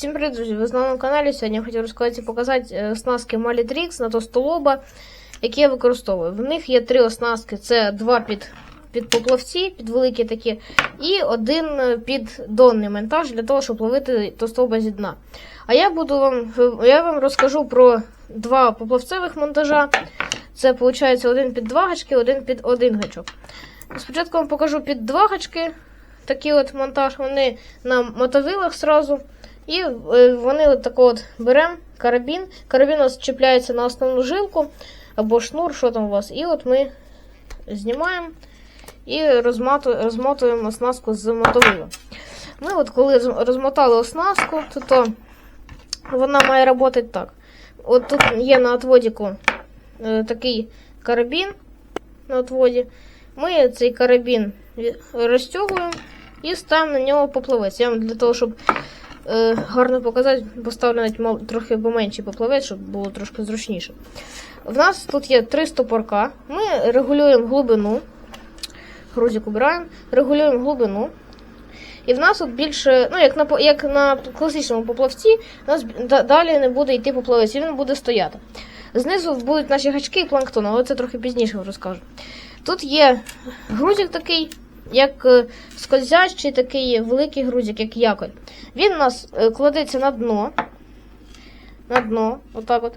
Всім привіт, друзі! Ви на каналі. Сьогодні я хотів розказати і показати е, оснастки Malitrix на тостолоба, які я використовую. В них є три оснастки: це два під, під поплавці, під великі такі, і один е, під донний монтаж для того, щоб ловити тостолоба зі дна. А я буду вам я вам розкажу про два поплавцевих монтажа. Це виходить один під два гачки, один під один гачок. Спочатку вам покажу під два гачки. Такий от монтаж, вони на мотовилах сразу. І е, вони от тако от беремо карабін. Карабін у нас чіпляється на основну жилку або шнур, що там у вас. І от ми знімаємо і розмотуємо оснастку з мотовила. Ми от коли розмотали оснастку, то, то вона має працювати так. От тут є на отводіку е, такий карабін на отводі. Ми цей карабін розтягуємо і ставимо на нього поплавець. Я для того, щоб е, гарно показати, поставлю навіть трохи поменший поплавець, щоб було трошки зручніше. В нас тут є три стопорка. Ми регулюємо глибину. Грузик убираємо, регулюємо глибину. І в нас от більше, ну, як на як на класичному поплавці, у нас далі не буде йти поплавець, і він буде стояти. Знизу будуть наші гачки і планктон, але це трохи пізніше розкажу. Тут є грузик такий, як е, скользящий такий великий грузик, як якорь. Він у нас е, кладеться на дно. На дно, отак от.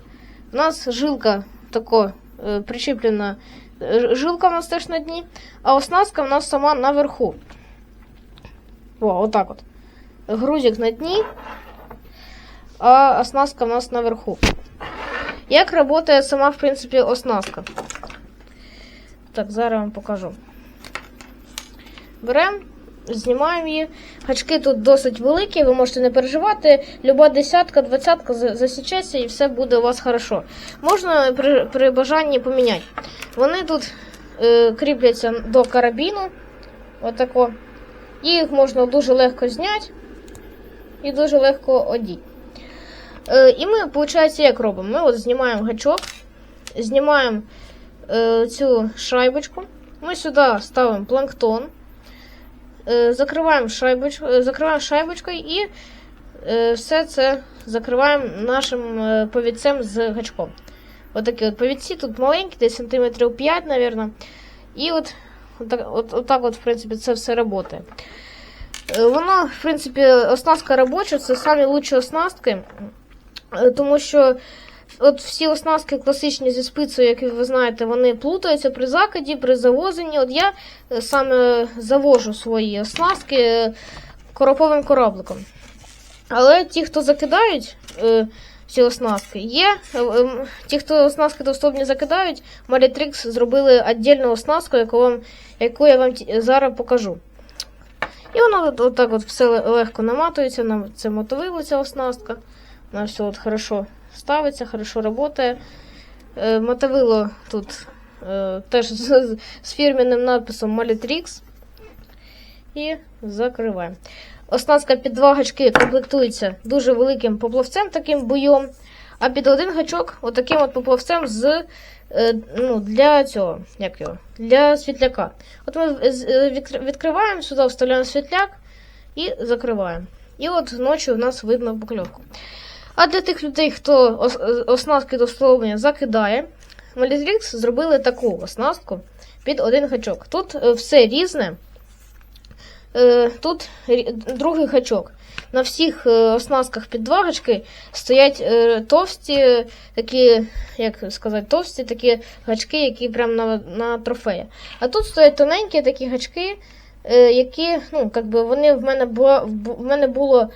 У нас жилка тако е, причіплена. Жилка у нас теж на дні, а оснастка у нас сама наверху. О, отак от. Грузик на дні, а оснастка у нас наверху. Як працює сама, в принципі, оснастка? Так, зараз вам покажу. Беремо, знімаємо її. Гачки тут досить великі, ви можете не переживати. Люба десятка, двадцятка засічеться і все буде у вас хорошо. Можна при при бажанні поміняти. Вони тут е, кріпляться до карабіну. Отако. Їх можна дуже легко зняти і дуже легко одіти. Е, і ми, виходить, як робимо? Ми от знімаємо гачок, знімаємо е, цю шайбочку. Ми сюди ставимо планктон, закриваємо шайбоч, е, закриваємо шайбочкою і е, все це закриваємо нашим е, повідцем з гачком. Отакі от повідці, тут маленькі, десь сантиметрів 5, мабуть. І от, от, от, от так от, в принципі, це все. Е, воно, в принципі, оснастка робоча, це лучші оснастки, е, тому що От всі оснастки класичні зі спицею, як ви знаєте, вони плутаються при закиді, при завозенні. От я е, саме завожу свої оснастки е, короповим корабликом. Але ті, хто закидають е, ці оснастки, є. Ті, хто оснастки доступні закидають, Maritrix зробили віддільну оснастку, яку, вам, яку я вам зараз покажу. І воно от, так от все легко наматується, нам це мотовило ця оснастка. Вона все от хорошо ставиться, хорошо работає. Е, мотовило тут е, теж з, з фірмінним надписом Malitrix. І закриваємо. Оснастка під два гачки комплектується дуже великим поплавцем, таким буйом. А під один гачок отаким от поплавцем з е, ну, для цього, як його, для світляка. От ми відкриваємо сюди, вставляємо світляк і закриваємо. І от ночі у нас видно покльовку. А для тих людей, хто оснастки до словлення закидає, Malitrix зробили таку оснастку під один гачок. Тут е, все різне. Е, тут другий гачок. На всіх е, оснастках під два гачки стоять товсті, такі, як сказати, товсті такі гачки, які прямо на на трофеї. А тут стоять тоненькі такі гачки, які, ну, якби вони в мене було, в мене було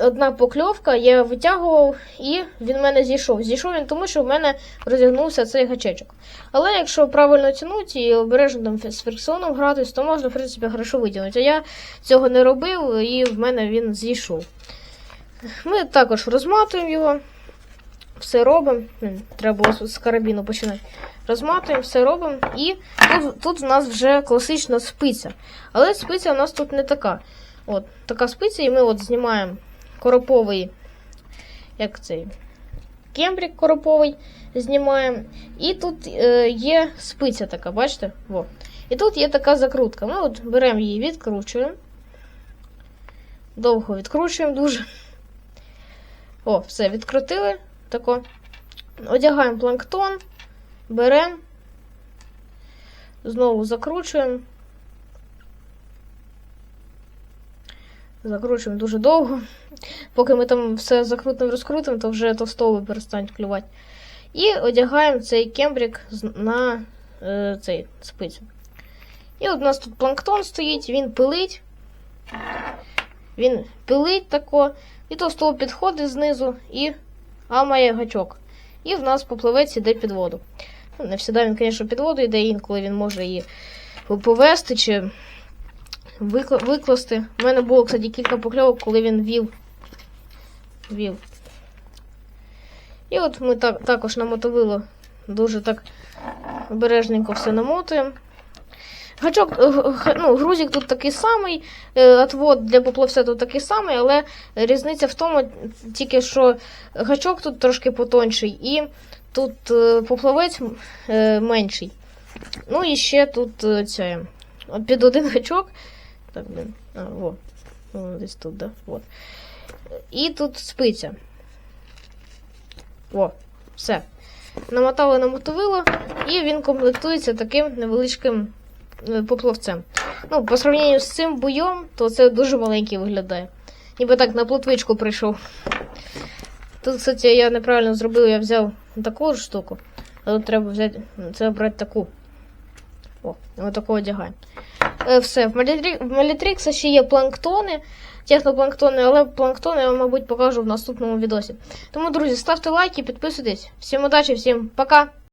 одна покльовка, я витягував і він в мене зійшов. Зійшов він тому, що в мене розігнувся цей гачечок. Але якщо правильно тягнути і обережно там з фрикціоном гратись, то можна, в принципі, хорошо витягнути. А я цього не робив і в мене він зійшов. Ми також розматуємо його, все робимо. Треба було з карабіну починати. Розматуємо, все робимо. І тут, тут у нас вже класична спиця. Але спиця у нас тут не така. От, така спиця, і ми от знімаємо короповий, як цей кембрик короповий знімаємо. І тут е, є спиця така, бачите? Во. І тут є така закрутка. Ми от беремо її, відкручуємо. Довго відкручуємо дуже. О, все, відкрутили. Тако. Одягаємо планктон, беремо, знову закручуємо. Закручуємо дуже довго. Поки ми там все закрутимо розкрутимо, то вже товстові перестануть клювати. І одягаємо цей кембрік на е, цей спицю. І от у нас тут планктон стоїть, він пилить. Він пилить тако, і товстого підходить знизу і амає гачок. І в нас поплавець іде під воду. Не завжди він, звісно, під воду йде, інколи він може її повести чи викласти. У мене було, кстати, кілька покльовок, коли він вів. вів. І от ми так, також на мотовило дуже так обережненько все намотуємо. Гачок, е, ну, грузик тут такий самий, е, отвод для поплавця тут такий самий, але різниця в тому, тільки що гачок тут трошки потонший, і тут е, поплавець менший. Ну і ще тут от під один гачок. Так, блін. А, во. Воно десь тут, да? Вот. І тут спиця. О, все. Намотали на мотовило, і він комплектується таким невеличким е, поплавцем. Ну, по сравненню з цим буйом, то це дуже маленький виглядає. Ніби так на плотвичку прийшов. Тут, кстати, я неправильно зробив, я взяв таку ж штуку. А тут треба взяти, це брати таку. О, ми таку одягаємо. Е, все, в Малітрі- в Малітрікса ще є планктони, технопланктони, але планктони я, мабуть, покажу в наступному відосі. Тому, друзі, ставте лайки, підписуйтесь. Всім удачі, всім пока!